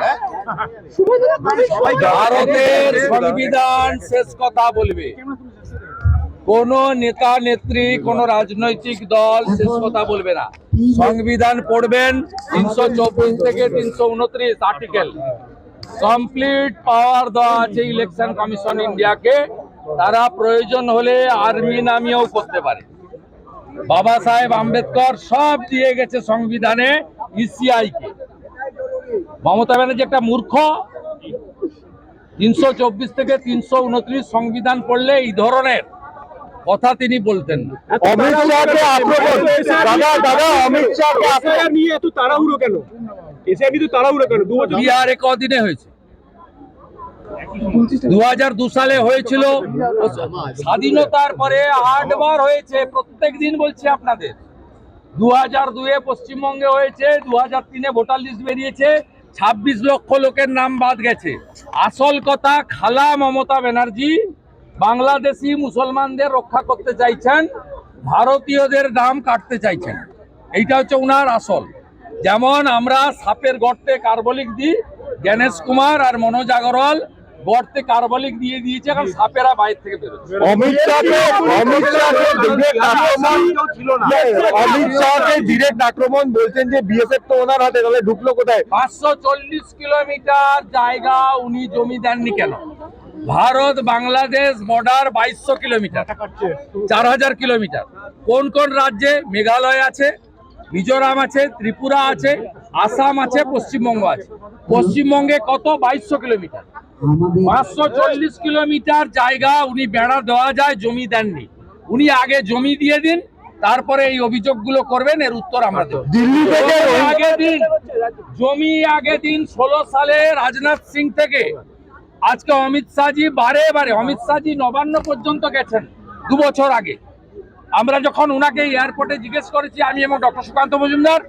হ্যাঁ? কোন নেতা, নেত্রী, কোন রাজনৈতিক দল শেষ কথা বলবে না। সংবিধান পড়বেন তিনশো চব্বিশ থেকে তিনশো উনত্রিশ আর্টিকেল কমপ্লিট পাওয়ার দেওয়া আছে ইলেকশন কমিশন ইন্ডিয়াকে তারা প্রয়োজন হলে আর্মি নামিয়েও করতে পারে। বাবা সাহেব আম্বেদকর সব দিয়ে গেছে সংবিধানে ইসিআই কে। মমতা ব্যানার্জি একটা মূর্খ। তিনশো চব্বিশ থেকে তিনশো উনত্রিশ সংবিধান পড়লে এই ধরনের কথা তিনি বলতেন অমিত শাহকে আক্রমণ। দাদা দাদা অমিত শাহকে নিয়ে এত তাড়াহুড়ো কেন? এসআইআর তো তাড়াহুড়ো কেন? দু বছর বিহারে কদিনে হয়েছে? দু সালে হয়েছিল। স্বাধীনতার পরে আটবার হয়েছে প্রত্যেক দিন বলছি আপনাদের। দু হাজার দুয়ে পশ্চিমবঙ্গে হয়েছে দু হাজার তিনে ভোটার লিস্ট বেরিয়েছে, ছাব্বিশ লক্ষ লোকের নাম বাদ গেছে। আসল কথা, খালা মমতা ব্যানার্জি বাংলাদেশি মুসলমানদের রক্ষা করতে চাইছেন, ভারতীয়দের দাম কাটতে চাইছেন। এইটা হচ্ছে উনার আসল। যেমন আমরা সাপের গর্তে কার্বলিক দিই গণেশ কুমার আর মনোজ আগরওয়াল গর্তে কার্বলিক দিয়ে দিয়েছে কারণ সাপেরা বাইরে থেকে বেরোচ্ছে। অমিত শাহকে অমিত শাহকে ডিরেক্ট আক্রমণ অমিত শাহকে ডিরেক্ট আক্রমণ বলছেন যে বিএসএফ তো ওনার হাতে তাহলে ঢুকলো কোথায়? পাঁচশো চল্লিশ কিলোমিটার জায়গা উনি জমি দেননি কেন? ভারত বাংলাদেশ বর্ডার বাইশশো কিলোমিটার। চার হাজার কিলোমিটার। কোন কোন রাজ্যে? মেঘালয় আছে মিজোরাম আছে ত্রিপুরা আছে আসাম আছে পশ্চিমবঙ্গ আছে। পশ্চিমবঙ্গে কত? বাইশশো কিলোমিটার। পাঁচশো চল্লিশ কিলোমিটার জায়গা উনি বেড়া দেওয়া যায় জমি দেননি। উনি আগে জমি দিয়ে দিন তারপরে এই অভিযোগগুলো করবেন এর উত্তর আমরা দেবো। আগে দিন জমি আগে দিন ষোলো সালে রাজনাথ সিং থেকে। আজকে অমিত শাহজি বারে বারে অমিত শাহজি নবান্ন পর্যন্ত গেছেন দু বছর আগে। আমরা যখন উনাকে এয়ারপোর্টে জিজ্ঞেস করেছি আমি এবং ডক্টর সুকান্ত মজুমদার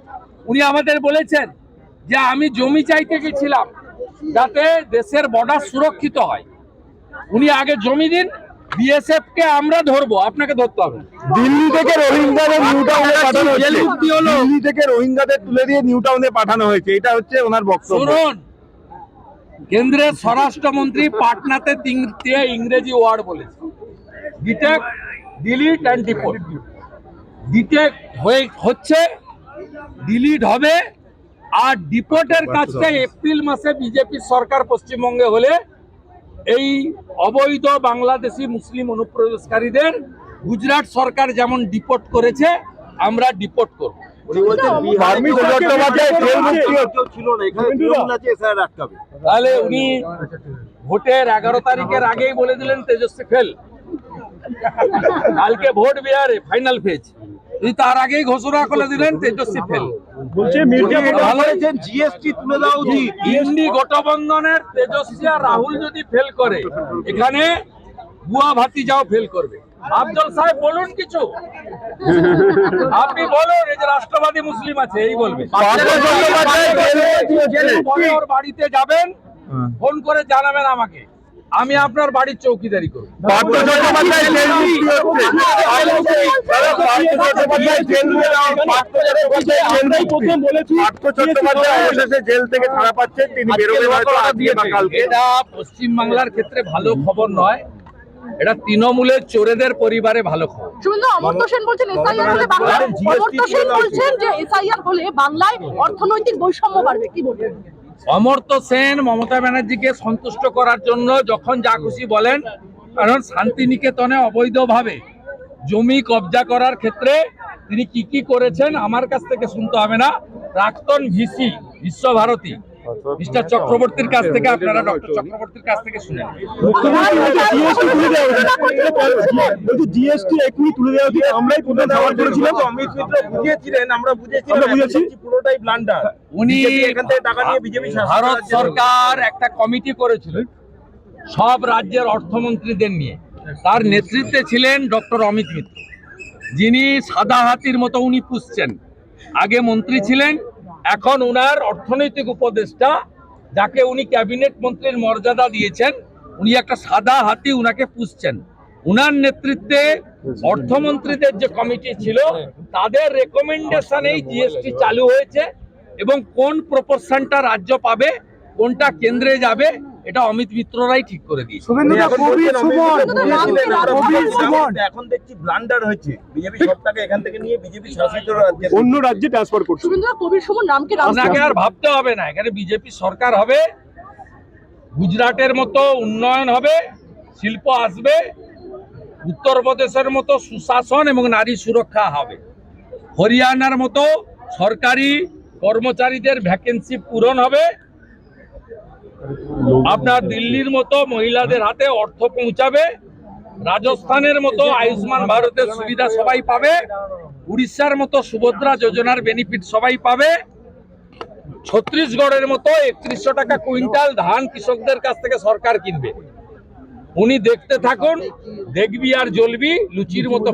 উনি আমাদের বলেছেন যে আমি জমি চাইতে গেছিলাম। যাতে দেশের বর্ডার সুরক্ষিত হয়। উনি আগে জমি দিন বিএসএফ কে আমরা ধরবো আপনাকে ধরতে হবে। দিল্লি থেকে রোহিঙ্গাদের নিউ টাউনে পাঠানো হলো। দিল্লি থেকে রোহিঙ্গাদের তুলে দিয়ে নিউ টাউনে পাঠানো হয়েছে। এটা হচ্ছে ওনার বক্তব্য। শুনুন কেন্দ্রের স্বরাষ্ট্রমন্ত্রী পাটনাতে তিনটে ইংরেজি ওয়ার্ড বলেছে। Detect delete and deport detect হয়ে হচ্ছে ডিলিট হবে আর ডিপোর্টের কাজটা এপ্রিল মাসে বিজেপি সরকার পশ্চিমবঙ্গে হলে এই অবৈধ বাংলাদেশি মুসলিম অনুপ্রবেশকারীদের গুজরাট সরকার যেমন ডিপোর্ট করেছে আমরা ডিপোর্ট করব। তাহলে উনি ভোটের এগারো তারিখের আগেই বলে দিলেন তেজস্বী ফেল কালকে ভোট বিহারে ফাইনাল ফেজ তার আগেই ঘোষণা করে দিলেন তেজস্বী ফেল বলছে জিএসটি তুলে দেওয়া উচিত ইন্ডি গঠবন্ধনের তেজস্বী আর রাহুল যদি ফেল করে এখানে বুয়া ভাতিজাও ফেল করবে। আফজল সাহেব বলুন কিছু। আপনি বলুন এই যে রাষ্ট্রবাদী মুসলিম আছে এই বলবে। বাড়িতে যাবেন ফোন করে জানাবেন আমাকে। আমি আপনার বাড়ির চৌকিদারি করব। পশ্চিম বাংলার ক্ষেত্রে ভালো খবর নয় এটা তৃণমূলের চোরেদের পরিবারে ভালো খবর। অমর্ত্য সেন বলছেন এসআইআর হলে বাংলায় অমর্ত্য সেন বলছেন যে এসআইআর হলে বাংলায় অর্থনৈতিক বৈষম্য বাড়বে কি বলবেন? অমর্ত্য সেন মমতা ব্যানার্জিকে সন্তুষ্ট করার জন্য যখন যা খুশি বলেন, কারণ শান্তিনিকেতনে অবৈধভাবে জমি কবজা করার ক্ষেত্রে তিনি কি কি করেছেন আমার কাছ থেকে শুনতে হবে না। প্রাক্তন ভিসি, বিশ্বভারতী মিস্টার চক্রবর্তীর কাছ থেকে আপনারা ডক্টর চক্রবর্তীর কাছ থেকে শুনেন। জিএসটি এখনই তুলে দেওয়া উচিত আমরাই তুলে দেওয়ার করেছিলাম অমিত মিত্র বুঝিয়েছিলেন আমরা বুঝেছিলাম আমরা বুঝেছি। পুরোটাই ব্লান্ডার উনি এখান থেকে টাকা নিয়ে বিজেপি ভারত সরকার একটা কমিটি করেছিল সব রাজ্যের অর্থমন্ত্রীদের নিয়ে। তার নেতৃত্বে ছিলেন ডক্টর অমিত মিত্র। যিনি সাদা হাতির মতো উনি পুষছেন। আগে মন্ত্রী ছিলেন এখন উনার অর্থনৈতিক উপদেষ্টা, যাকে উনি ক্যাবিনেট মন্ত্রীর মর্যাদা দিয়েছেন, উনি একটা সাদা হাতি উনাকে পুষছেন। উনার নেতৃত্বে অর্থমন্ত্রীদের যে কমিটি ছিল, তাদের রেকমেন্ডেশনেই জিএসটি চালু হয়েছে এবং কোন প্রপোর্শনটা রাজ্য পাবে, কোনটা কেন্দ্রে যাবে এটা অমিত মিত্ররাই ঠিক করে দিয়েছে। এখন দেখছি ব্লান্ডার হয়েছে। বিজেপি সবটাকে এখান থেকে নিয়ে বিজেপি শাসিত রাজ্যে অন্য রাজ্যে ট্রান্সফার করছে। কবির সুমন নামকে আপনাকে আর ভাবতে হবে না। এখানে বিজেপি সরকার হবে গুজরাটের মতো উন্নয়ন হবে শিল্প আসবে উত্তরপ্রদেশের মতো সুশাসন এবং নারী সুরক্ষা হবে। হরিয়ানার মতো সরকারি কর্মচারীদের ভ্যাকেন্সি পূরণ হবে আপনার দিল্লির মতো মহিলাদের হাতে অর্থ পৌঁছাবে, রাজস্থানের মতো আয়ুষ্মান ভারতের সুবিধা সবাই পাবে, উড়িষ্যার মতো সুভদ্রা যোজনার বেনিফিট সবাই পাবে, ছত্রিশগড়ের মতো একত্রিশশো টাকা কুইন্টাল ধান কৃষকদের কাছ থেকে সরকার কিনবে। উনি দেখতে থাকুন দেখবি আর জ্বলবি লুচির মতো